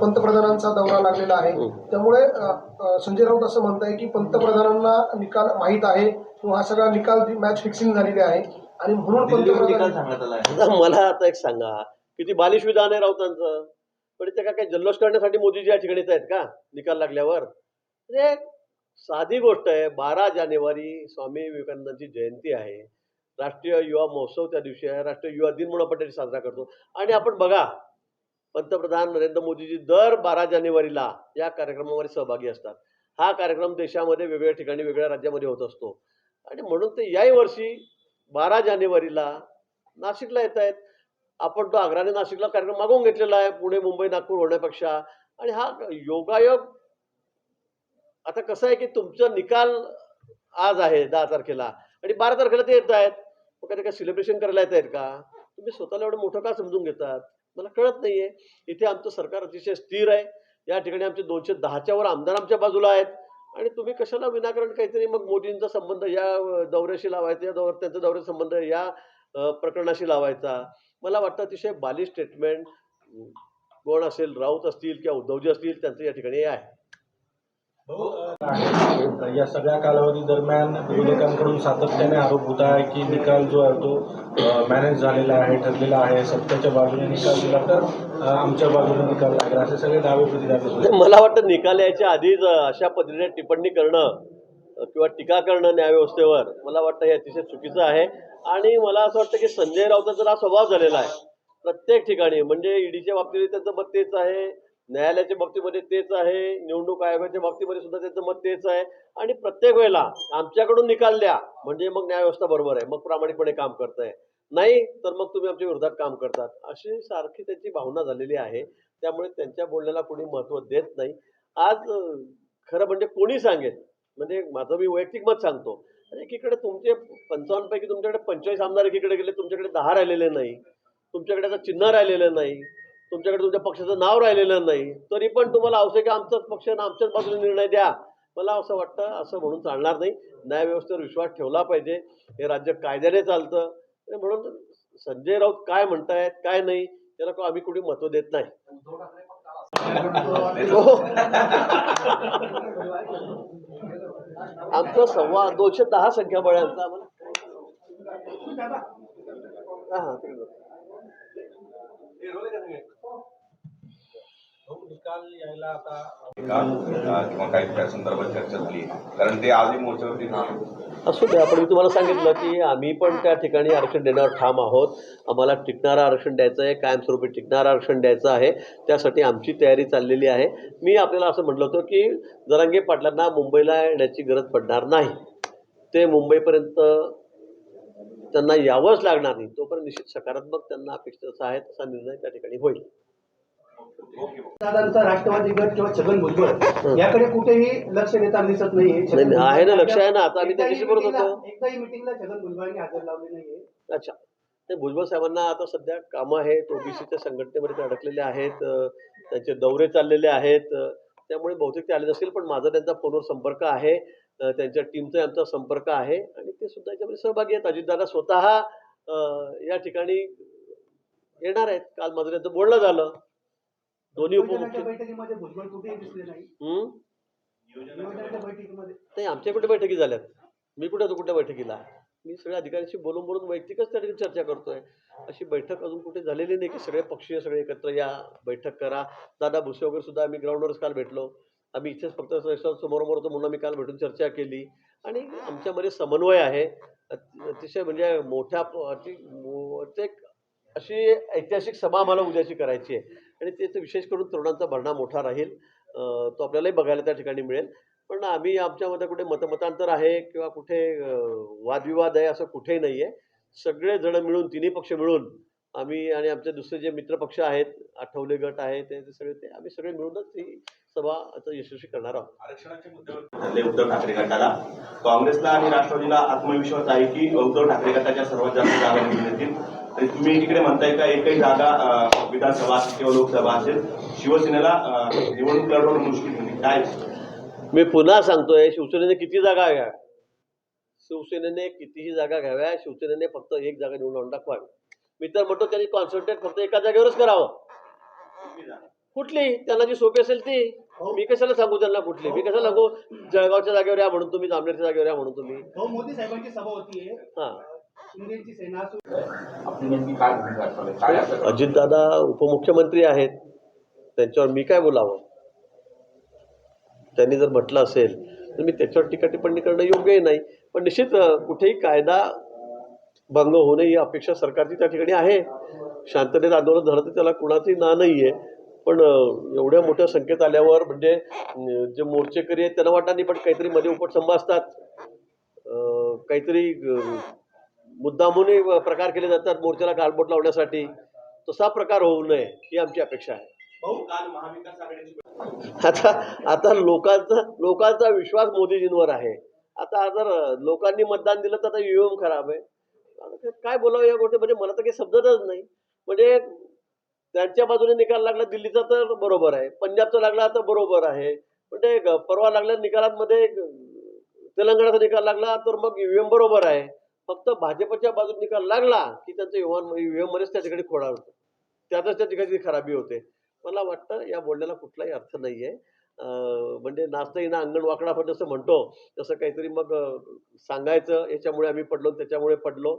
पंतप्रधानांचा दौरा लागलेला आहे त्यामुळे अ, अ, संजय राऊत असं म्हणताय की पंतप्रधानांना निकाल माहीत आहे किंवा हा सगळा निकाल मॅच फिक्सिंग झालेली आहे. आणि म्हणून पंतप्रधान आहे. मला आता एक सांगा किती बालिश विधान आहे राऊतांचं पण ते काय काय जल्लोष करण्यासाठी मोदीजी या ठिकाणी येत आहेत का? निकाल लागल्यावर? म्हणजे साधी गोष्ट आहे बारा जानेवारी स्वामी विवेकानंदांची जयंती आहे. राष्ट्रीय युवा महोत्सव त्या दिवशी आहे. राष्ट्रीय युवा दिन म्हणून आपण साजरा करतो. आणि आपण बघा पंतप्रधान नरेंद्र मोदीजी दर बारा जानेवारीला या कार्यक्रमामध्ये सहभागी असतात. हा कार्यक्रम देशामध्ये वेगवेगळ्या ठिकाणी वेगळ्या राज्यामध्ये होत असतो. आणि म्हणून ते याही वर्षी बारा जानेवारीला नाशिकला येत आहेत. आपण तो आग्राने नाशिकला कार्यक्रम मागवून घेतलेला आहे पुणे मुंबई नागपूर होण्यापेक्षा. आणि हा योगायोग आता कसं आहे की तुमचा निकाल आज आहे दहा तारखेला. आणि बारा तारखेला ते येत आहेत. मग काय काय सेलिब्रेशन करायला येत आहेत का? तुम्ही स्वतःला एवढं मोठं का समजून घेतात? मला कळत नाहीये. इथे आमचं सरकार अतिशय स्थिर आहे. या ठिकाणी आमचे दोनशे दहाच्या वर आमदार आमच्या बाजूला आहेत. आणि तुम्ही कशाला विनाकारण काहीतरी मग मोदींचा संबंध या दौऱ्याशी लावायचा या दौर त्यांचा दौऱ्याचा संबंध या प्रकरणाशी लावायचा. मला वाटतं अतिशय बाली स्टेटमेंट कोण असेल राऊत असतील किंवा उद्धवजी असतील त्यांचं या ठिकाणी हे आहे. या सगळ्या कालावधी दरम्यान विरोधकांकडून सातत्याने आरोप होत आहे की निकाल जो आहे तो मॅनेज झालेला आहे ठरलेला आहे. सत्याच्या बाजूने निकाल दिला तर आमच्या बाजूने निकाल लागला. असे सगळे दावे प्रतिकार मला वाटतं निकाल यायच्या आधीच अशा पद्धतीने टिप्पणी करणं किंवा टीका करणं न्यायव्यवस्थेवर मला वाटतं हे अतिशय चुकीचं आहे. आणि मला असं वाटतं की संजय राऊतांचा हा स्वभाव झालेला आहे. प्रत्येक ठिकाणी म्हणजे ईडीच्या बाबतीत त्यांचं मत तेच आहे. न्यायालयाच्या बाबतीमध्ये तेच आहे निवडणूक आयोगाच्या बाबतीमध्ये सुद्धा त्यांचं मत तेच आहे. आणि प्रत्येक वेळेला आमच्याकडून निकाल द्या म्हणजे मग न्यायव्यवस्था बरोबर आहे. मग प्रामाणिकपणे काम करताय. नाही तर मग तुम्ही आमच्या विरोधात काम करतात. अशी सारखी त्यांची भावना झालेली आहे. त्यामुळे त्यांच्या बोलण्याला कोणी महत्त्व देत नाही. आज खरं म्हणजे कोणी सांगेल? म्हणजे माझं मी वैयक्तिक मत सांगतो. आणि एकीकडे तुमचे पंचावन्न पैकी तुमच्याकडे पंचेचाळीस आमदार एकीकडे गेले तुमच्याकडे दहा राहिलेले नाही. तुमच्याकडे आता चिन्ह राहिलेलं नाही. तुमच्याकडे तुमच्या पक्षाचं नाव राहिलेलं नाही. तरी पण तुम्हाला आवश्यक की आमचाच पक्ष आमच्याच बाजूने निर्णय द्या. मला असं वाटतं असं म्हणून चालणार नाही. न्यायव्यवस्थेवर विश्वास ठेवला पाहिजे. हे राज्य कायद्याने चालतं. म्हणून संजय राऊत काय म्हणतायत काय नाही त्याला आम्ही कुठे महत्त्व देत नाही. हो. आमचं सव्वा दोनशे दहा संख्या बळ आमचं आम्हाला हा हा तिकडे जाऊ. निकाल यायला आता का अ, किंवा काही त्या संदर्भात चर्चा झाली. कारण ते आजही मोर्चावरती ठाम असू दे आपण मी तुम्हाला सांगितलं की आम्ही पण त्या ठिकाणी आरक्षण देण्यावर ठाम आहोत. आम्हाला टिकणारं आरक्षण द्यायचं आहे कायमस्वरूपी टिकणारं आरक्षण द्यायचं आहे. त्यासाठी आमची तयारी चाललेली आहे. मी आपल्याला असं म्हटलं होतं की जरांगे पाटलांना मुंबईला येण्याची गरज पडणार नाही. ते मुंबईपर्यंत त्यांना यावंच लागणार नाही. तोपर्यंत निश्चित सकारात्मक त्यांना अपेक्षित असा आहे तसा निर्णय त्या ठिकाणी होईल. राष्ट्रवादी गट किंवा छगन भुजबळ याकडे कुठेही लक्ष देताना दिसत नाहीये. नाही, नाही, आहे ना, लक्ष आहे ना. आता आम्ही त्याच्याशी बोलत होतो. एकदाही एकदाही मिटिंगला छगन भुजबळांनी हजर लावले नाहीये. अच्छा. ते भुजबळ साहेबांना आता सध्या कामं आहेत ओबीसीच्या संघटनेमध्ये ते अडकलेले आहेत त्यांचे दौरे चाललेले आहेत त्यामुळे बहुतेक ते आले नसतील पण माझा त्यांचा फोनवर संपर्क आहे त्यांच्या टीमचा आमचा संपर्क आहे आणि ते सुद्धा याच्यामध्ये सहभागी आहेत. अजितदादा स्वतः या ठिकाणी येणार आहेत. काल माझं त्यांचं बोलणं झालं. दोन्ही नियोजनाच्या उपमुख्य बैठकीमध्ये भुजबळ कुठेही दिसले नाही. आमच्या कुठे बैठकी झाल्यात? मी कुठे होतो कुठल्या बैठकीला? मी सगळ्या अधिकाऱ्यांशी बोलून बोलून वैयक्तिकच त्या ठिकाणी चर्चा करतोय. अशी बैठक अजून कुठे झालेली नाही की सगळे पक्षीय सगळे एकत्र या बैठक करा. दादा भुसे वगैरे सुद्धा आम्ही ग्राउंडवरच काल भेटलो. आम्ही इथेच फक्त समोरासमोर होतो म्हणून आम्ही काल भेटून चर्चा केली. आणि आमच्यामध्ये समन्वय आहे. अति- अतिशय म्हणजे मोठ्या अशी ऐतिहासिक सभा आम्हाला उद्याची करायची आहे. आणि त्याचं विशेष करून तरुणांचा भरणा मोठा राहील. तो आपल्यालाही बघायला त्या ठिकाणी मिळेल. पण आम्ही आमच्यामध्ये कुठे मतमतांतर आहे किंवा कुठे वादविवाद आहे असं कुठेही नाही आहे सगळे जण मिळून तिन्ही पक्ष मिळून आम्ही आणि आमचे दुसरे जे मित्रपक्ष आहेत आठवले गट आहे ते सगळे ते आम्ही सगळे मिळूनच ही सभा आता यशस्वी करणार आहोत. आरक्षणाच्या मुद्द्यावर उद्धव ठाकरे गटाला. काँग्रेसला आणि राष्ट्रवादीला आत्मविश्वास आहे की उद्धव ठाकरे गटाच्या सर्वात जास्त जागा मिळतील आणि तुम्ही तिकडे म्हणताय का एकही जागा विधानसभा असेल किंवा लोकसभा असेल शिवसेनेला निवडणूक लढवणं मुश्किल होईल. काय? मी पुन्हा सांगतोय शिवसेनेने किती जागा घ्या. शिवसेनेने कितीही जागा घ्याव्या शिवसेनेने फक्त एक जागा निवडून आणून दाखवावी मी तर म्हणतो त्यांनी कॉन्सन्ट्रेट फक्त एका जागेवरच करावं. कुठली? त्यांना जी सोपी असेल ती. मी कशाला सांगू त्यांना कुठली? मी कशाला सांगू? जळगावच्या जागेवर या म्हणून तुम्ही जामनेरच्या जागेवर या म्हणून तुम्ही. भाऊ मोदी साहेबांची सभा होतीये. हां. अजितदादा उपमुख्यमंत्री आहेत. त्यांच्यावर मी काय बोलावं? त्यांनी जर म्हटलं असेल तर मी त्याच्यावर टीका टिप्पणी करणं योग्यही नाही. पण निश्चित कुठेही कायदा भंग होणे ही अपेक्षा सरकारची त्या ठिकाणी आहे. शांततेत आंदोलन झालं तर त्याला कुणाची ना नाही आहे पण एवढ्या मोठ्या संख्येत आल्यावर म्हणजे जे मोर्चेकरी आहेत त्यांना वाटणार नाही पण काहीतरी मध्ये उपट असतात काहीतरी मुद्दामूनही प्रकार केले जातात मोर्चाला गालबोट लावण्यासाठी. तसा प्रकार होऊ नये ही आमची अपेक्षा आहे. आता आता लोकांचा लोकांचा विश्वास मोदीजींवर आहे. आता जर लोकांनी मतदान दिलं तर आता ईव्हीएम खराब आहे. काय बोलावं या गोष्टी? म्हणजे मला तर काही समजतच नाही. म्हणजे त्यांच्या बाजूने निकाल लागला दिल्लीचा तर बरोबर आहे. पंजाबचा लागला तर बरोबर आहे. म्हणजे परवा लागल्या निकालांमध्ये तेलंगणाचा निकाल लागला तर मग ईव्हीएम बरोबर आहे. फक्त भाजपच्या बाजूने निकाल लागला की त्यांचं ईव्हीएम मध्येच त्या ठिकाणी खोडा होतो. त्यातच त्या ठिकाणी खराबी होते. मला वाटतं या बोलण्याला कुठलाही अर्थ नाही आहे म्हणजे नाचता येणं अंगण वाकडा आपण जसं म्हणतो तसं काहीतरी मग सांगायचं. याच्यामुळे आम्ही पडलो त्याच्यामुळे पडलो.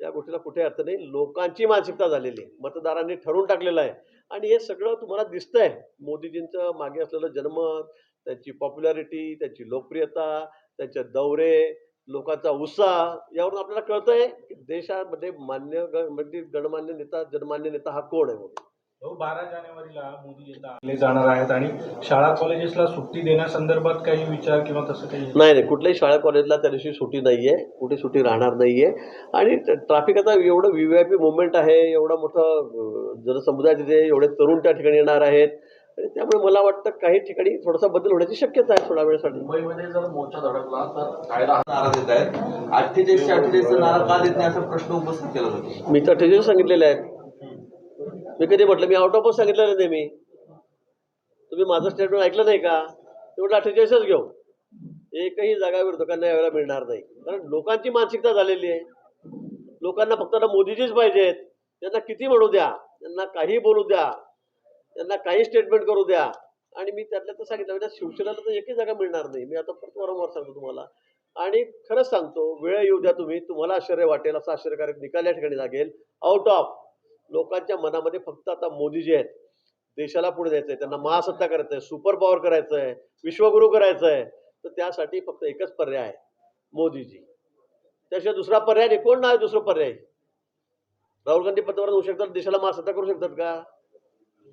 या गोष्टीला कुठे अर्थ नाही. लोकांची मानसिकता झालेली आहे. मतदारांनी ठरवून टाकलेलं आहे. आणि हे सगळं तुम्हाला दिसतंय. मोदीजींचं मागे असलेलं जनमत त्यांची पॉप्युलॅरिटी त्यांची लोकप्रियता त्यांचे दौरे लोकांचा उत्साह यावरून आपल्याला कळतंय की देशामध्ये मान्य म्हणजे गणमान्य नेता जनमान्य नेता हा कोण आहे म्हणून. भाऊ, बारा जानेवारीला मोदी येतात जाणार आहेत आणि शाळा कॉलेजेसला सुट्टी देण्यासंदर्भात काही विचार किंवा तसं काही नाही नाही कुठल्याही शाळा कॉलेजला त्या दिवशी सुट्टी नाही आहे कुठे सुट्टी राहणार नाही आहे आणि ट्रॅफिक आता एवढं V V I P movement आहे एवढा मोठं जनसमुदाय तिथे एवढे तरुण त्या ठिकाणी येणार आहेत. आणि त्यामुळे मला वाटतं काही ठिकाणी थोडासा बदल होण्याची शक्यता आहे थोड्या वेळासाठी. मुंबईमध्ये जर मोर्चा धडकला तर कायदा नारा देत आहेत अठ्ठेचाळीसशे अठ्ठेचाळीसचा नारा का देत नाही असा प्रश्न उपस्थित केला जातो. मी तर ठेजेच सांगितलेले आहेत मी कधी म्हटलं मी आउट ऑफ बस सांगितलेलं नाही मी तुम्ही माझं स्टेटमेंट ऐकलं नाही का? तेवढं अठ्ठेचाळीसच घेऊ. एकही जागा विरोधकांना यावेळेला मिळणार नाही. कारण लोकांची मानसिकता झालेली आहे. लोकांना फक्त आता मोदीजीच पाहिजेत. त्यांना किती म्हणू द्या? त्यांना काही बोलू द्या. त्यांना काही स्टेटमेंट करू द्या. आणि मी त्यातल्या तर सांगितलं म्हणजे शिवसेनेला तर एकही जागा मिळणार नाही. मी आता परत वारंवार सांगतो तुम्हाला. आणि खरंच सांगतो वेळ येऊ द्या तुम्ही. तुम्हाला आश्चर्य वाटेल असा आश्चर्यकारक निकाल या ठिकाणी लागेल. आउट ऑफ लोकांच्या मनामध्ये फक्त आता मोदी जे आहेत देशाला पुढे द्यायचंय त्यांना महासत्ता करायचंय सुपर पॉवर करायचं आहे करायचंय. करायचं आहे तर त्यासाठी फक्त एकच पर्याय आहे मोदीजी. त्याशिवाय दुसरा पर्याय नाही. कोण नाही दुसरा पर्याय? राहुल गांधी पंतप्रधान होऊ शकतात देशाला महासत्ता करू शकतात का?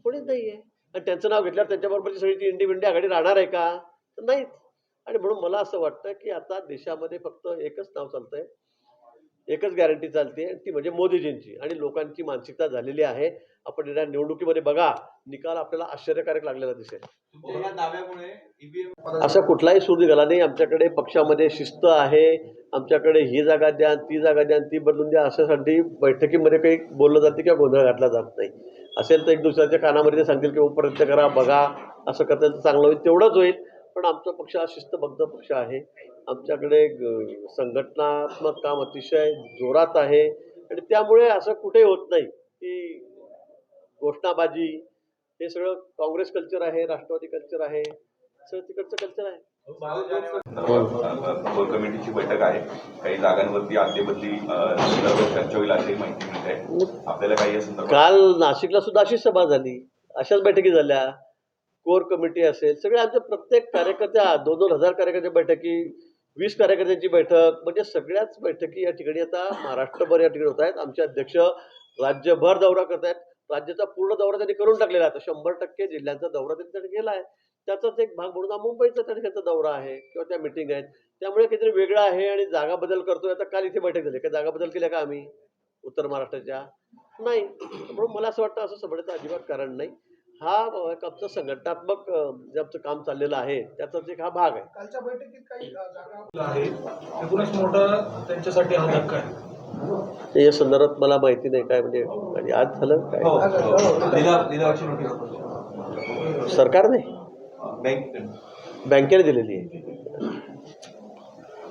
कोणीच नाही आहे आणि त्यांचं नाव घेतल्यावर त्यांच्याबरोबरची सगळी ती इंडी विंडी आघाडी राहणार आहे का? तर नाहीच. आणि म्हणून मला असं वाटतं की आता देशामध्ये फक्त एकच नाव चालतंय. एकच गॅरंटी चालते आणि ती म्हणजे मोदीजींची. आणि लोकांची मानसिकता झालेली आहे. आपण या निवडणुकीमध्ये बघा निकाल आपल्याला आश्चर्यकारक लागलेला दिसेल. असा कुठलाही सूर निघाला नाही. आमच्याकडे पक्षामध्ये शिस्त आहे. आमच्याकडे ही जागा द्या ती जागा द्या ती बदलून द्या. अशासाठी बैठकीमध्ये काही बोललं जाते किंवा गोंधळ घातला जात नाही. असेल तर एक दुसऱ्याच्या कानामध्ये ते सांगतील की प्रयत्न करा बघा असं करता तर चांगलं होईल तेवढंच होईल. पण आमचा पक्ष हा शिस्तबद्ध पक्ष आहे. आमच्याकडे ग- संघटनात्मक काम अतिशय जोरात आहे आणि त्यामुळे असं कुठेही होत नाही की घोषणाबाजी हे सगळं काँग्रेस कल्चर आहे राष्ट्रवादी कल्चर आहे सगळं तिकडचं कल्चर आहे. कोर कमिटीची बैठक आहे. काही जागांवरती अदली चर्चा होईल अशी माहिती मिळते आपल्याला काही या संदर्भात काल नाशिकला सुद्धा अशीच सभा झाली. अशाच बैठकी झाल्या. कोर कमिटी असेल. सगळे आमचे प्रत्येक कार्यकर्त्या दोन दोन हजार कार्यकर्त्या बैठकी वीस कार्यकर्त्यांची बैठक. म्हणजे सगळ्याच बैठकी या ठिकाणी आता महाराष्ट्रभर या ठिकाणी होत आहेत. आमचे अध्यक्ष राज्यभर दौरा करत आहेत. राज्याचा पूर्ण दौरा त्यांनी करून टाकलेला आहे. आता शंभर टक्के जिल्ह्यांचा दौरा त्यांनी त्यांनी केला आहे. त्याचाच एक भाग म्हणून हा मुंबईचा त्या ठिकाणचा दौरा आहे किंवा त्या मिटिंग आहेत. त्यामुळे काहीतरी वेगळं आहे आणि जागा बदल करतोय. आता काल इथे बैठक झाली. काय जागा बदल केल्या का आम्ही? उत्तर महाराष्ट्राच्या? नाही. म्हणून मला असं वाटतं असं समजण्याचं अजिबात कारण नाही. हा एक आमचं संघटनात्मक जे आमचं काम चाललेलं आहे त्याचाच एक हा भाग आहे. कालच्या बैठकीत काही अ, जागा आहे. एकूणच मोठं त्यांच्यासाठी हा धक्का आहे. या संदर्भात मला माहिती नाही काय म्हणजे आणि आज झालं काय? लिलावाची नोटीस. सरकारने? बँकेने दिलेली आहे.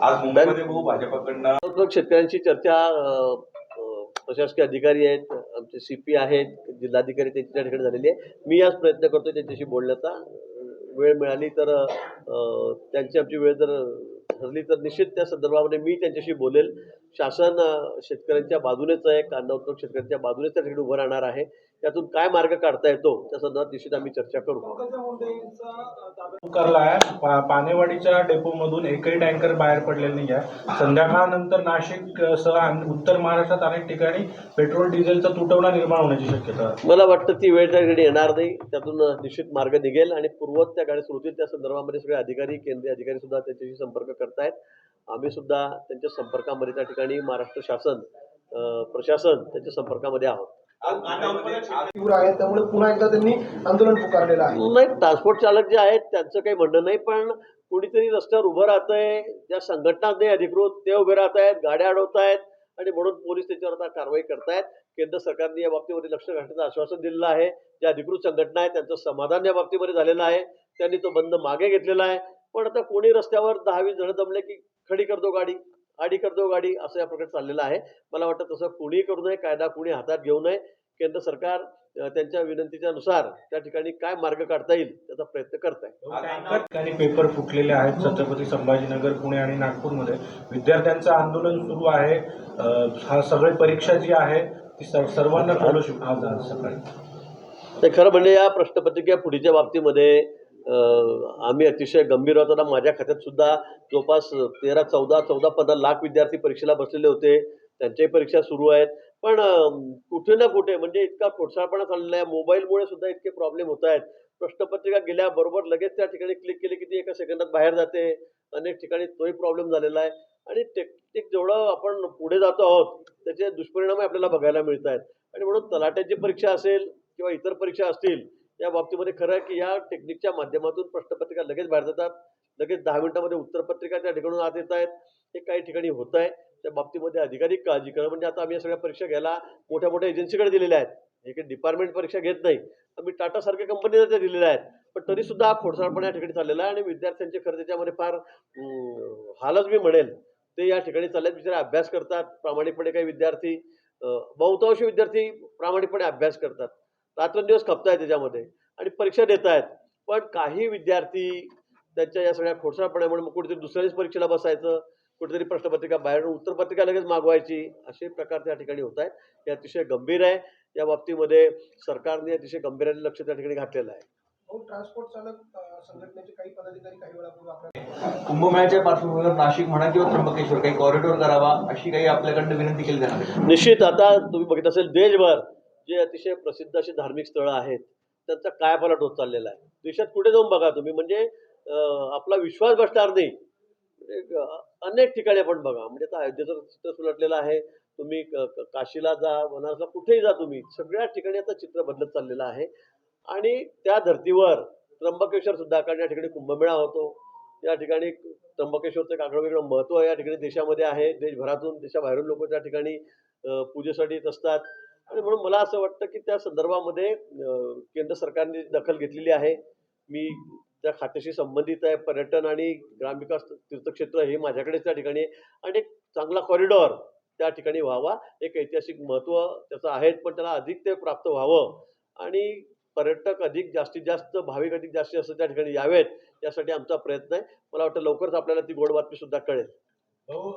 आज मुंबईमध्ये भाऊ भाजपकडनं. शेतकऱ्यांची चर्चा प्रशासकीय अधिकारी आहेत आमचे सी पी आहेत जिल्हाधिकारी त्यांची त्या ठिकाणी झालेली आहे. मी आज प्रयत्न करतो त्यांच्याशी बोलण्याचा. वेळ मिळाली तर त्यांची आमची वेळ जर ठरली तर निश्चित त्या संदर्भामध्ये मी त्यांच्याशी बोलेल. शासन शेतकऱ्यांच्या बाजूनेच आहे कांदा उत्पादक शेतकऱ्यांच्या बाजूनेच त्या ठिकाणी उभं राहणार आहे. त्यातून काय मार्ग काढता येतो त्या संदर्भात निश्चित आम्ही चर्चा करू. करला आहे पा- पानेवाडीच्या डेपोमधून एकही टँकर बाहेर पडलेला नाही आहे संध्याकाळनंतर नाशिक सह उत्तर महाराष्ट्रात अनेक ठिकाणी पेट्रोल डिझेलचा तुटवडा निर्माण होण्याची शक्यता मला वाटतं ती वेळ त्या ठिकाणी येणार नाही. त्यातून निश्चित मार्ग निघेल आणि पूर्वत त्या गाड्या सुरू त्या संदर्भामध्ये सगळे अधिकारी केंद्रीय अधिकारी सुद्धा त्यांच्याशी संपर्क करतायत. आम्ही सुद्धा त्यांच्या संपर्कामध्ये त्या ठिकाणी महाराष्ट्र शासन प्रशासन त्यांच्या संपर्कामध्ये आहोत. आहे त्यामुळे पुन्हा एकदा त्यांनी आंदोलन पुकारलेलं आहे. नाही ट्रान्सपोर्ट चालक जे आहेत त्यांचं काही म्हणणं नाही पण कोणीतरी रस्त्यावर उभं राहतंय ज्या संघटना नाही अधिकृत ते उभे राहत आहेत गाड्या अडवत आहेत आणि म्हणून पोलीस त्याच्यावर आता कारवाई करतायत. केंद्र सरकारने या बाबतीमध्ये लक्ष घालण्याचं आश्वासन दिलेलं आहे. ज्या अधिकृत संघटना आहेत त्यांचं समाधान या बाबतीमध्ये झालेलं आहे. त्यांनी तो बंद मागे घेतलेला आहे. पण आता कोणी रस्त्यावर दहा वीस जण जमले की खडी करतो गाडी. आडी करतो गाडी असं या प्रकारे चाललेलं आहे. मला वाटतं तसं कोणीही करू नये कायदा कोणी हातात घेऊ नये. केंद्र सरकार त्यांच्या विनंतीच्या नुसार त्या ठिकाणी काय मार्ग काढता येईल त्याचा प्रयत्न करत आहे. ठिकाणी पेपर फुटलेले आहेत छत्रपती संभाजीनगर पुणे आणि नागपूरमध्ये. विद्यार्थ्यांचं आंदोलन सुरू आहे. हा सगळी परीक्षा जी आहे ती सर्व- सर्वांना आज सकाळी खरं म्हणजे या प्रश्नपत्रिका फुटीच्या बाबतीमध्ये आम्ही अतिशय गंभीर होतो ना. माझ्या खात्यात सुद्धा जवळपास तेरा चौदा चौदा पंधरा लाख विद्यार्थी परीक्षेला बसलेले होते. त्यांच्याही परीक्षा सुरू आहेत. पण कुठे ना कुठे म्हणजे इतका खोटसाळपणा चाललेला आहे. मोबाईलमुळे सुद्धा इतके प्रॉब्लेम होत आहेत. प्रश्नपत्रिका गेल्याबरोबर लगेच त्या ठिकाणी क्लिक केली की ती एका सेकंदात बाहेर जाते. अनेक ठिकाणी तोही प्रॉब्लेम झालेला आहे. आणि टेक्निक जेवढं आपण पुढे जातो आहोत त्याचे दुष्परिणामही आपल्याला बघायला मिळत आहेत. आणि म्हणून तलाट्याची परीक्षा असेल किंवा इतर परीक्षा असतील या बाबतीमध्ये खरं आहे की या टेक्निकच्या माध्यमातून प्रश्नपत्रिका लगेच बाहेर जातात. लगेच दहा मिनिटामध्ये उत्तरपत्रिका त्या ठिकाणून आत येत आहेत. हे काही ठिकाणी होत आहे. त्या बाबतीमध्ये अधिकाधिक काळजी करणं म्हणजे आता आम्ही या सगळ्या परीक्षा घ्यायला मोठ्या मोठ्या एजन्सीकडे दिलेल्या आहेत. हे काही डिपार्टमेंट परीक्षा घेत नाही. आम्ही टाटासारख्या कंपनीला त्या दिलेल्या आहेत. पण तरी सुद्धा हा खोडसाळपणा या ठिकाणी चाललेला आहे आणि विद्यार्थ्यांचे खरं त्याच्यामध्ये फार हालच मी म्हणेल ते या ठिकाणी चाललेत. बिचारे अभ्यास करतात. प्रामाणिकपणे काही विद्यार्थी बहुतांश विद्यार्थी प्रामाणिकपणे अभ्यास करतात. रात्रंदिवस खपतायत त्याच्यामध्ये. आणि परीक्षा देत आहेत पण काही विद्यार्थी त्यांच्या या सगळ्या खोडसाळपणामुळे मग कुठेतरी दुसऱ्याच परीक्षेला बसायचं कुठेतरी प्रश्नपत्रिका बाहेर उत्तरपत्रिका लगेच मागवायची असे प्रकार त्या ठिकाणी होत आहेत. हे अतिशय गंभीर आहे. या बाबतीमध्ये सरकारने अतिशय गंभीर्याने लक्ष त्या ठिकाणी घातलेलं आहे. भाऊ, ट्रान्सपोर्ट चालक अं, संघटनेचे काही पदाधिकारी काही वेळापूर्वी आपल्या कुंभमेळ्याच्या पार्श्वभूमीवर नाशिक म्हणा किंवा त्र्यंबकेश्वर काही कॉरिडॉर करावा अशी काही आपल्याकडनं विनंती केली जाणार निश्चित. आता तुम्ही बघित असेल देशभर जे अतिशय प्रसिद्ध अशी धार्मिक स्थळं आहेत त्यांचा कायापालट होत चाललेला आहे? देशात कुठे जाऊन बघा तुम्ही? म्हणजे आपला विश्वास बसणार नाही. म्हणजे, अनेक ठिकाणी आपण बघा. म्हणजे आता अयोध्येचं चित्र सुलटलेलं आहे. तुम्ही क- काशीला जा बनारसला कुठेही जा तुम्ही. सगळ्या ठिकाणी आता चित्र बदलत चाललेलं आहे. आणि त्या धर्तीवर त्र्यंबकेश्वर सुद्धा कारण या ठिकाणी कुंभमेळा होतो. या ठिकाणी त्र्यंबकेश्वरचं एक आगळं वेगळं महत्त्व या ठिकाणी देशामध्ये आहे. देशभरातून देशाबाहेरून लोक त्या ठिकाणी पूजेसाठी येत असतात. आणि म्हणून मला असं वाटतं की त्या संदर्भामध्ये केंद्र सरकारने दखल घेतलेली आहे. मी त्या खात्याशी संबंधित आहे. पर्यटन आणि ग्रामविकास तीर्थक्षेत्र हे माझ्याकडेच त्या ठिकाणी आणि एक चांगला कॉरिडॉर त्या ठिकाणी व्हावा. एक ऐतिहासिक महत्त्व त्याचं आहे पण त्याला अधिक ते प्राप्त व्हावं. आणि पर्यटक अधिक जास्तीत जास्त भाविक अधिक जास्तीत जास्त त्या ठिकाणी यावेत यासाठी आमचा प्रयत्न आहे. मला वाटतं लवकरच आपल्याला ती गोड बातमी सुद्धा कळेल हो,